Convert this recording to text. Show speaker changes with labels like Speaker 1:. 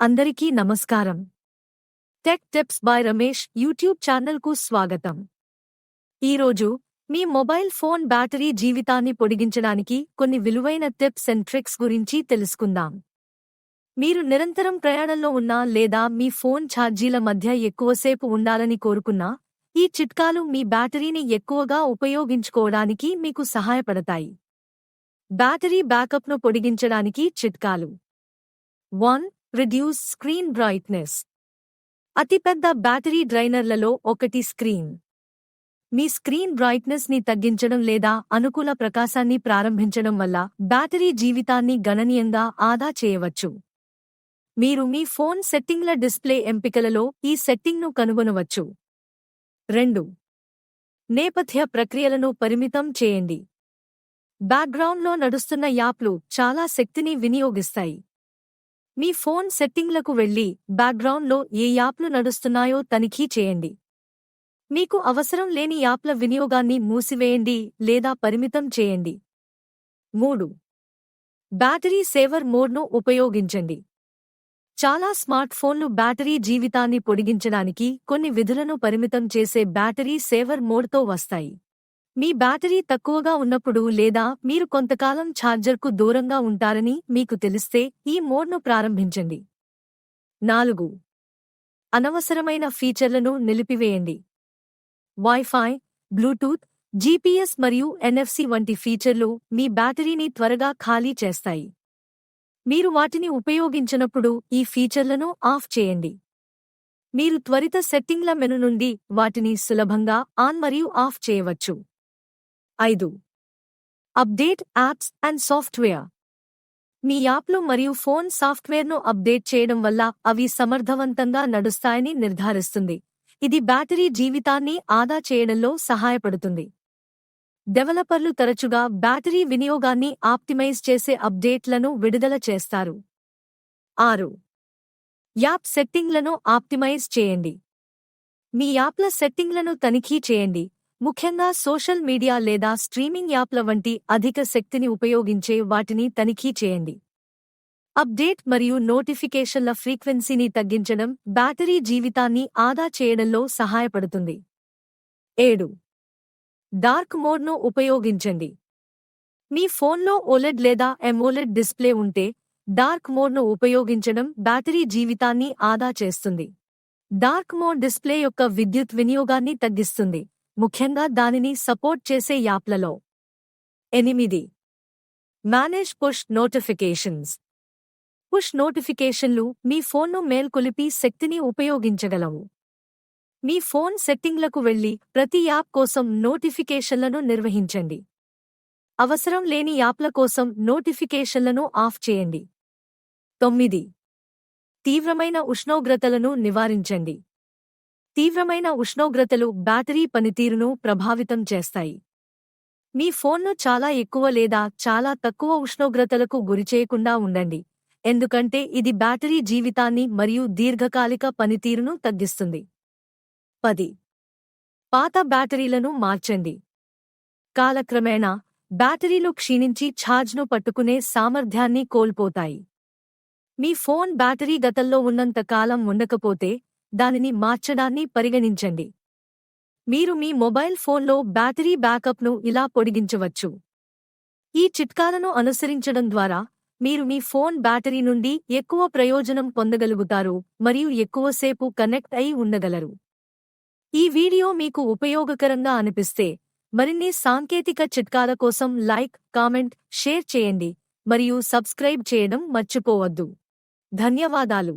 Speaker 1: అందరికీ నమస్కారం. Tech tips by Ramesh YouTube ఛానల్కు స్వాగతం. ఈరోజు మీ మొబైల్ ఫోన్ బ్యాటరీ జీవితాన్ని పొడిగించడానికి కొన్ని విలువైన టిప్స్ అండ్ ట్రిక్స్ గురించి తెలుసుకుందాం. మీరు నిరంతరం ప్రయాణంలో ఉన్నా లేదా మీ ఫోన్ ఛార్జీల మధ్య ఎక్కువసేపు ఉండాలని కోరుకున్నా ఈ చిట్కాలు మీ బ్యాటరీని ఎక్కువగా ఉపయోగించుకోవడానికి మీకు సహాయపడతాయి. బ్యాటరీ బ్యాకప్ను పొడిగించడానికి చిట్కాలు. వన్ రిడ్యూస్ స్క్రీన్ బ్రైట్నెస్ అతిపెద్ద బ్యాటరీ డ్రైనర్లలో ఒకటి స్క్రీన్. మీ స్క్రీన్ బ్రైట్నెస్ని తగ్గించడం లేదా అనుకూల ప్రకాశాన్ని ప్రారంభించడం వల్ల బ్యాటరీ జీవితాన్ని గణనీయంగా ఆదా చేయవచ్చు. మీరు మీ ఫోన్ సెట్టింగ్ల డిస్ప్లే ఎంపికలలో ఈ సెట్టింగ్ను కనుగొనవచ్చు. రెండు. నేపథ్య ప్రక్రియలను పరిమితం చేయండి. బ్యాక్గ్రౌండ్లో నడుస్తున్న యాప్లు చాలా శక్తిని వినియోగిస్తాయి. మీ ఫోన్ సెట్టింగ్లకు వెళ్ళి బ్యాక్గ్రౌండ్లో ఏ యాప్లు నడుస్తున్నాయో తనిఖీ చేయండి. మీకు అవసరం లేని యాప్ల వినియోగాన్ని మూసివేయండి లేదా పరిమితం చేయండి. మూడు. బ్యాటరీ సేవర్ మోడ్ను ఉపయోగించండి. చాలా స్మార్ట్ ఫోన్లు బ్యాటరీ జీవితాన్ని పొడిగించడానికి కొన్ని విధులను పరిమితం చేసే బ్యాటరీ సేవర్ మోడ్తో వస్తాయి. మీ బ్యాటరీ తక్కువగా ఉన్నప్పుడు లేదా మీరు కొంతకాలం ఛార్జర్కు దూరంగా ఉంటారని మీకు తెలిస్తే ఈ మోడ్ను ప్రారంభించండి. నాలుగు. అనవసరమైన ఫీచర్లను నిలిపివేయండి. వైఫై బ్లూటూత్ జీపీఎస్ మరియు ఎన్ఎఫ్సి వంటి ఫీచర్లు మీ బ్యాటరీని త్వరగా ఖాళీ చేస్తాయి. మీరు వాటిని ఉపయోగించినప్పుడు ఈ ఫీచర్లను ఆఫ్ చేయండి. మీరు త్వరిత సెట్టింగ్ల మెను నుండి వాటిని సులభంగా ఆన్ మరియు ఆఫ్ చేయవచ్చు. ఐదు. Update apps and software. మీ యాప్లు మరియు ఫోన్ సాఫ్ట్వేర్ను అప్డేట్ చేయడం వల్ల అవి సమర్థవంతంగా నడుస్తాయని నిర్ధారిస్తుంది. ఇది బ్యాటరీ జీవితాన్ని ఆదా చేయడంలో సహాయపడుతుంది. డెవలపర్లు తరచుగా బ్యాటరీ వినియోగాన్ని ఆప్టిమైజ్ చేసే అప్డేట్లను విడుదల చేస్తారు. ఆరు. యాప్ సెట్టింగ్లను ఆప్టిమైజ్ చేయండి. మీ యాప్ల సెట్టింగ్లను తనిఖీ చేయండి. ముఖ్యంగా సోషల్ మీడియా లేదా స్ట్రీమింగ్ యాప్ల వంటి అధిక శక్తిని ఉపయోగించే వాటిని తనిఖీ చేయండి. అప్డేట్ మరియు నోటిఫికేషన్ల ఫ్రీక్వెన్సీని తగ్గించడం బ్యాటరీ జీవితాన్ని ఆదా చేయడంలో సహాయపడుతుంది. ఏడు. డార్క్ మోడ్ను ఉపయోగించండి. మీ ఫోన్లో ఓలెడ్ లేదా ఎమోలెడ్ డిస్ప్లే ఉంటే డార్క్ మోడ్ను ఉపయోగించడం బ్యాటరీ జీవితాన్ని ఆదా చేస్తుంది. డార్క్ మోడ్ డిస్ప్లే యొక్క విద్యుత్ వినియోగాన్ని తగ్గిస్తుంది. ముఖ్యంగా దానిని సపోర్ట్ చేసే యాప్లలో. ఎనిమిది. Manage push notifications. పుష్ నోటిఫికేషన్లు మీ ఫోన్ను మేల్కొలిపి శక్తిని ఉపయోగించగలవు. మీ ఫోన్ సెట్టింగ్లకు వెళ్ళి ప్రతి యాప్ కోసం నోటిఫికేషన్లను నిర్వహించండి. అవసరం లేని యాప్ల కోసం నోటిఫికేషన్లను ఆఫ్ చేయండి. తొమ్మిది. తీవ్రమైన ఉష్ణోగ్రతలను నివారించండి. తీవ్రమైన ఉష్ణోగ్రతలు బ్యాటరీ పనితీరును ప్రభావితం చేస్తాయి. మీ ఫోన్ను చాలా ఎక్కువ లేదా చాలా తక్కువ ఉష్ణోగ్రతలకు గురిచేయకుండా ఉండండి. ఎందుకంటే ఇది బ్యాటరీ జీవితాన్ని మరియు దీర్ఘకాలిక పనితీరును తగ్గిస్తుంది. పది. పాత బ్యాటరీలను మార్చండి. కాలక్రమేణా బ్యాటరీలు క్షీణించి ఛార్జ్ను పట్టుకునే సామర్థ్యాన్ని కోల్పోతాయి. మీ ఫోన్ బ్యాటరీ గతంలో ఉన్నంత కాలం ఉండకపోతే దానిని మార్చడాన్ని పరిగణించండి. మీరు మీ మొబైల్ ఫోన్లో బ్యాటరీ బ్యాకప్ను ఇలా పొడిగించవచ్చు. ఈ చిట్కాలను అనుసరించడం ద్వారా మీరు మీ ఫోన్ బ్యాటరీ నుండి ఎక్కువ ప్రయోజనం పొందగలుగుతారు మరియు ఎక్కువసేపు కనెక్ట్ అయి ఉండగలరు. ఈ వీడియో మీకు ఉపయోగకరంగా అనిపిస్తే మరిన్ని సాంకేతిక చిట్కాల కోసం లైక్ కామెంట్ షేర్ చేయండి మరియు సబ్స్క్రైబ్ చేయడం మర్చిపోవద్దు. ధన్యవాదాలు.